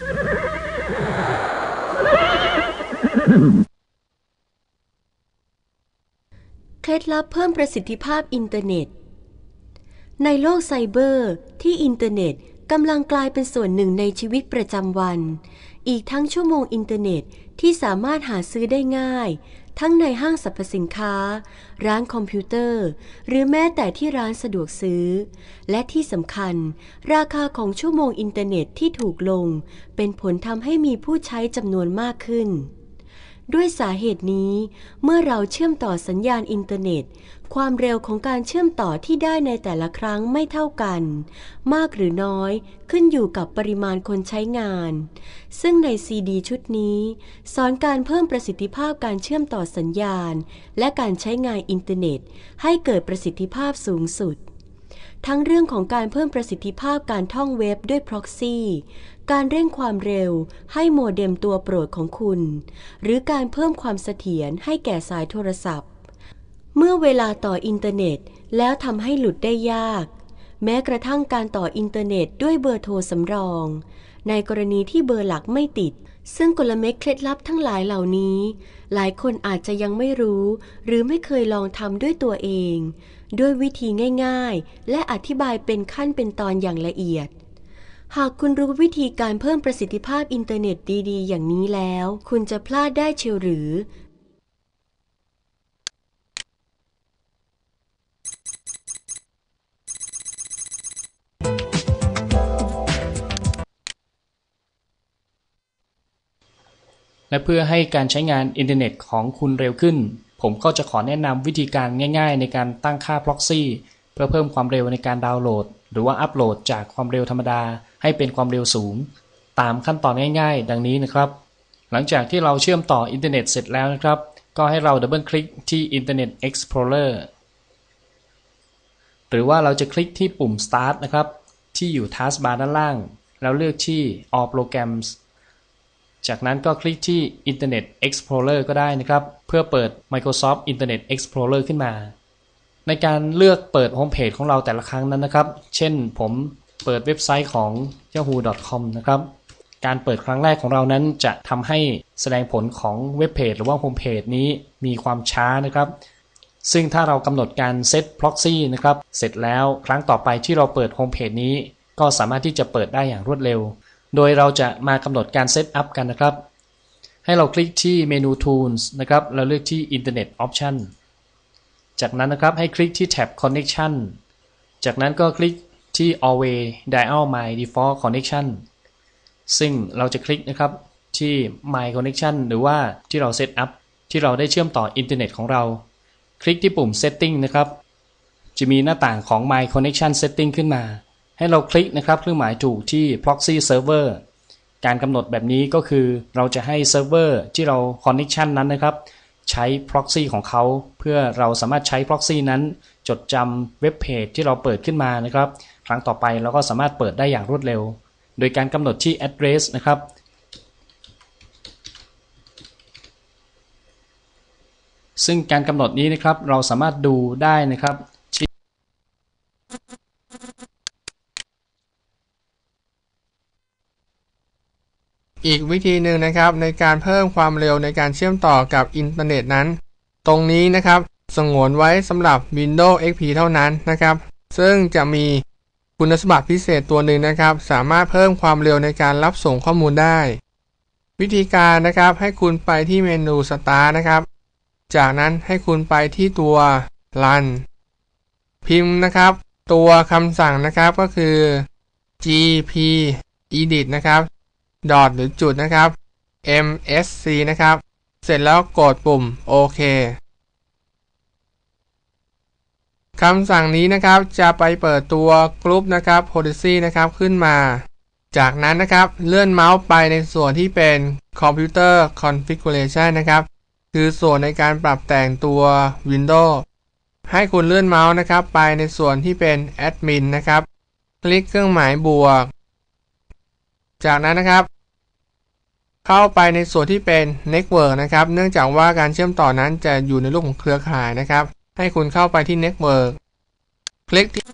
เคล็ดลับเพิ่มประสิทธิภาพอินเทอร์เน็ต ในโลกไซเบอร์ที่อินเทอร์เน็ตกำลังกลายเป็นส่วนหนึ่งในชีวิตประจำวัน อีกทั้งชั่วโมงอินเทอร์เน็ตที่สามารถหาซื้อได้ง่าย ทั้งในห้างสรรพสินค้า ร้านคอมพิวเตอร์ หรือแม้แต่ที่ร้านสะดวกซื้อ และที่สำคัญ ราคาของชั่วโมงอินเทอร์เน็ตที่ถูกลง เป็นผลทำให้มีผู้ใช้จำนวนมากขึ้น ด้วยสาเหตุนี้ เมื่อเราเชื่อมต่อสัญญาณอินเทอร์เน็ต ความเร็วของการเชื่อมต่อที่ได้ในแต่ละครั้งไม่เท่ากัน มากหรือน้อยขึ้นอยู่กับปริมาณคนใช้งาน ซึ่งในซีดีชุดนี้ สอนการเพิ่มประสิทธิภาพการเชื่อมต่อสัญญาณ และการใช้งานอินเทอร์เน็ต ให้เกิดประสิทธิภาพสูงสุด ทั้งเรื่องของการเพิ่มประสิทธิภาพการท่องเว็บด้วย proxy การเร่งความเร็วให้โมเด็มตัวโปรดของคุณ หรือการเพิ่มความเสถียรให้แก่สายโทรศัพท์ เมื่อเวลาต่ออินเทอร์เน็ตแล้วทำให้หลุดได้ยาก แม้กระทั่งการต่ออินเทอร์เน็ตด้วยเบอร์โทรสำรอง ในกรณีที่เบอร์หลักไม่ติด ซึ่งกลเม็ดเคล็ดลับทั้งหลายเหล่านี้ หลายคนอาจจะยังไม่รู้ หรือไม่เคยลองทำด้วยตัวเอง ด้วยวิธีง่าย ๆ และอธิบายเป็นขั้นเป็นตอนอย่างละเอียดหากคุณรู้วิธีการเพิ่มประสิทธิภาพอินเทอร์เน็ตดี ๆ อย่างนี้แล้ว คุณจะพลาดได้เชียวหรือ และเพื่อให้การใช้งานอินเทอร์เน็ตของคุณเร็วขึ้น ผมก็จะขอแนะนำวิธีการง่ายๆ ในการตั้งค่า proxy เพื่อเพิ่มความเร็วในการดาวน์โหลด หรือว่าอัปโหลดจากความเร็วธรรมดา ให้เป็นความเร็วสูง ตามขั้นตอนง่ายๆ ดังนี้นะครับ หลังจากที่เราเชื่อมต่ออินเทอร์เน็ตเสร็จแล้วนะครับ ก็ให้เราดับเบิลคลิกที่ Internet Explorer หรือว่าเราจะคลิกที่ปุ่ม Start นะครับ ที่อยู่ Taskbar ด้านล่าง แล้วเลือกที่ All Programs จากนั้นก็คลิกที่ Internet Explorer ก็ได้นะครับ เพื่อเปิด Microsoft Internet Explorer ขึ้นมา ในการเลือกเปิดโฮมเพจของเราแต่ละครั้งนั้นนะครับ เช่นผมเปิดเว็บไซต์ของ yahoo.com นะครับการเปิดครั้งแรกของเรานั้นจะทำให้แสดงผลของเว็บเพจหรือว่าโฮมเพจนี้มีความช้านะครับ ซึ่งถ้าเรากำหนดการเซต proxy นะครับ เสร็จแล้วครั้งต่อไปที่เราเปิดโฮมเพจนี้ ก็สามารถที่จะเปิดได้อย่างรวดเร็ว โดยเราจะมากำหนดการเซตอัพกันนะครับ ให้เราคลิกที่เมนู Tools นะครับแล้วเลือกที่ Internet Option จากนั้นนะครับให้คลิกที่แท็บ Connection จากนั้นก็คลิกที่ Always Dial My Default Connection ซึ่งเราจะคลิกนะครับที่ My Connection หรือว่าที่เราเซตอัพที่เราได้เชื่อมต่ออินเทอร์เน็ตของเรา คลิกที่ปุ่ม Setting นะครับ จะมีหน้าต่างของ My Connection Setting ขึ้นมา ให้เราคลิกนะครับเครื่องหมายถูกที่ Proxy Server การกำหนดแบบนี้ก็คือเราจะให้เซิร์ฟเวอร์ที่เรา Connection นั้นนะครับ ใช้ proxy ของเขา เพื่อเราสามารถใช้ proxy นั้น จดจำเว็บเพจที่เราเปิดขึ้นมานะครับ ครั้งต่อไปเราก็สามารถเปิดได้อย่างรวดเร็ว โดยการกำหนดที่ address นะครับซึ่งการกำหนดนี้นะครับเราสามารถดูได้นะครับ อีกวิธีหนึ่งนะครับในการเพิ่มความเร็วในการเชื่อมต่อกับอินเทอร์เน็ตนั้น ตรงนี้นะครับสงวนไว้สำหรับ Windows XP เท่านั้นนะครับ ซึ่งจะมีคุณสมบัติพิเศษตัวหนึ่งนะครับ สามารถเพิ่มความเร็วในการรับส่งข้อมูลได้ วิธีการนะครับให้คุณไปที่เมนู Start นะครับ จากนั้นให้คุณไปที่ตัว Run พิมพ์นะครับ ตัวคำสั่งนะครับก็คือ gp edit นะครับ ดอทหรือจุดนะครับ msc นะครับ เสร็จแล้วกดปุ่มโอเคคำสั่งนี้นะครับจะไปเปิดตัวกรุ๊ปนะครับ policy นะครับขึ้นมา จากนั้นนะครับเลื่อนเมาส์ไปในส่วนที่เป็น computer configuration นะครับ คือส่วนในการปรับแต่งตัว Windows ให้คุณเลื่อนเมาส์นะครับ ไปในส่วนที่เป็น admin นะครับ คลิกเครื่องหมายบวก จากนั้นนะครับ เข้าไปในส่วนที่เป็น network นะครับ เนื่องจากว่าการเชื่อมต่อนั้นจะอยู่ในรูปของเครือข่ายนะครับ ให้คุณเข้าไปที่ network คลิกที่